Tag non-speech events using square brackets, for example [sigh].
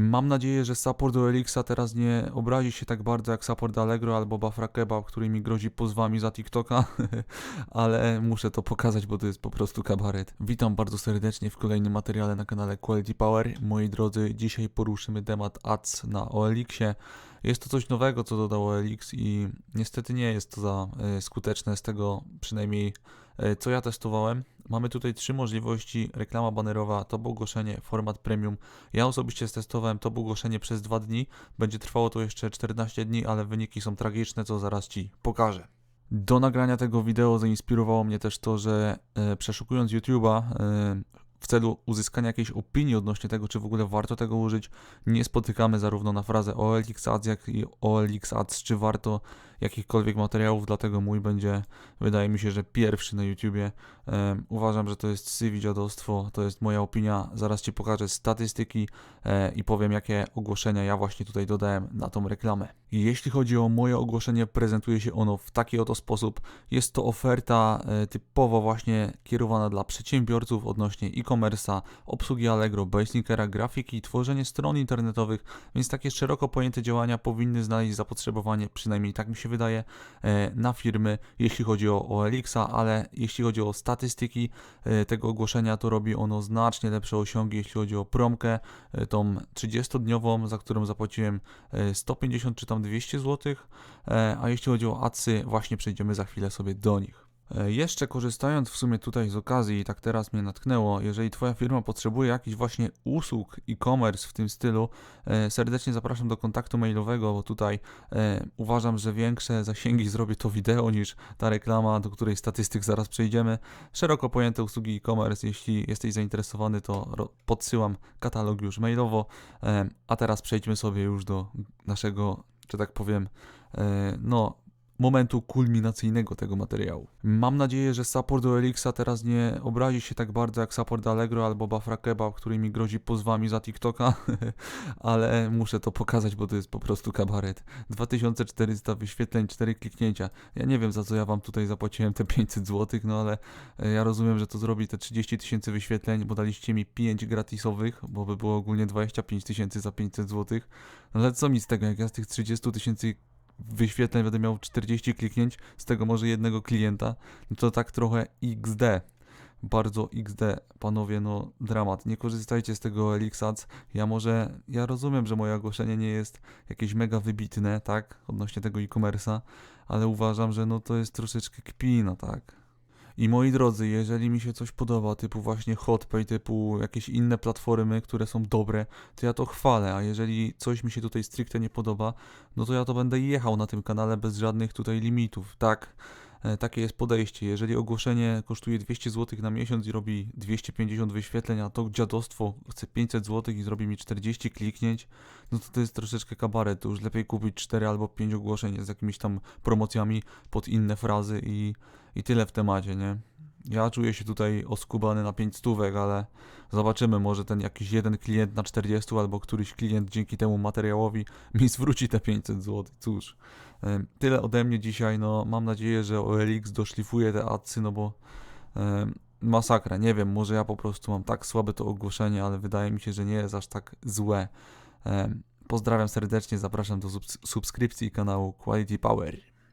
Mam nadzieję, że support do Elixa teraz nie obrazi się tak bardzo jak support Allegro albo Bafra Kebab, który mi grozi pozwami za TikToka, [laughs] ale muszę to pokazać, bo to jest po prostu kabaret. Witam bardzo serdecznie w kolejnym materiale na kanale Quality Power. Moi drodzy, dzisiaj poruszymy temat ads na OLX-ie. Jest to coś nowego, co dodał OLX i niestety nie jest to za e, skuteczne z tego przynajmniej e, co ja testowałem. Mamy tutaj trzy możliwości: reklama banerowa, to było ogłoszenie, format premium. Ja osobiście testowałem to było ogłoszenie przez dwa dni. Będzie trwało to jeszcze 14 dni, ale wyniki są tragiczne, co zaraz Ci pokażę. Do nagrania tego wideo zainspirowało mnie też to, że e, przeszukując YouTube'a e, w celu uzyskania jakiejś opinii odnośnie tego, czy w ogóle warto tego użyć, nie spotykamy zarówno na frazę OLX Ads, jak i OLX Ads, czy warto jakichkolwiek materiałów, dlatego mój będzie, wydaje mi się, że pierwszy na YouTubie. Uważam, że to jest sywi dziadostwo, to jest moja opinia. Zaraz Ci pokażę statystyki e, i powiem, jakie ogłoszenia ja właśnie tutaj dodałem na tą reklamę. Jeśli chodzi o moje ogłoszenie, prezentuje się ono w taki oto sposób. Jest to oferta e, typowo właśnie kierowana dla przedsiębiorców odnośnie e-commerce'a, obsługi Allegro, Baselinkera, grafiki, tworzenie stron internetowych, więc takie szeroko pojęte działania powinny znaleźć zapotrzebowanie, przynajmniej tak mi się wydaje, e, na firmy, jeśli chodzi o OLX-a, ale jeśli chodzi o statystyki e, tego ogłoszenia, to robi ono znacznie lepsze osiągi, jeśli chodzi o promkę, e, tą 30-dniową, za którą zapłaciłem e, 150 czy tam 200 zł, a jeśli chodzi o adsy, właśnie przejdziemy za chwilę sobie do nich. E, Jeszcze korzystając w sumie tutaj z okazji, tak teraz mnie natknęło, jeżeli Twoja firma potrzebuje jakichś właśnie usług e-commerce w tym stylu, e, serdecznie zapraszam do kontaktu mailowego, bo tutaj e, uważam, że większe zasięgi zrobi to wideo niż ta reklama, do której statystyk zaraz przejdziemy. Szeroko pojęte usługi e-commerce, jeśli jesteś zainteresowany, to podsyłam katalog już mailowo, a teraz przejdźmy sobie już do naszego, że tak powiem, no momentu kulminacyjnego tego materiału. Mam nadzieję, że support do Elixa teraz nie obrazi się tak bardzo jak support Allegro albo Bafra Kebab, który mi grozi pozwami za TikToka, [laughs] ale muszę to pokazać, bo to jest po prostu kabaret. 2400 wyświetleń, 4 kliknięcia. Ja nie wiem za co ja wam tutaj zapłaciłem te 500 zł, no ale e, ja rozumiem, że to zrobi te 30 tysięcy wyświetleń, bo daliście mi 5 gratisowych, bo by było ogólnie 25 tysięcy za 500 zł. No ale co mi z tego, jak ja z tych 30 tysięcy wyświetleń będę miał 40 kliknięć, z tego może jednego klienta, no to tak trochę XD. Bardzo XD, panowie, no dramat. Nie korzystajcie z tego Elix Ads. Ja może, ja rozumiem, że moje ogłoszenie nie jest jakieś mega wybitne, tak, odnośnie tego e-commerce'a, ale uważam, że no to jest troszeczkę kpina, tak. I moi drodzy, jeżeli mi się coś podoba, typu właśnie Hotpay, typu jakieś inne platformy, które są dobre, to ja to chwalę, a jeżeli coś mi się tutaj stricte nie podoba, no to ja to będę jechał na tym kanale bez żadnych tutaj limitów, tak? E, Takie jest podejście. Jeżeli ogłoszenie kosztuje 200 zł na miesiąc i robi 250 wyświetleń, a to dziadostwo chce 500 zł i zrobi mi 40 kliknięć, no to to jest troszeczkę kabaret. To już lepiej kupić 4 albo 5 ogłoszeń z jakimiś tam promocjami pod inne frazy i, i tyle w temacie, nie? Ja czuję się tutaj oskubany na 5 stówek, ale zobaczymy, może ten jakiś jeden klient na 40 albo któryś klient dzięki temu materiałowi [laughs] mi zwróci te 500 zł. Cóż, tyle ode mnie dzisiaj. No, mam nadzieję, że OLX doszlifuje te adsy, no bo masakra. Nie wiem, może ja po prostu mam tak słabe to ogłoszenie, ale wydaje mi się, że nie jest aż tak złe. Pozdrawiam serdecznie, zapraszam do subs- subskrypcji kanału Quality Power.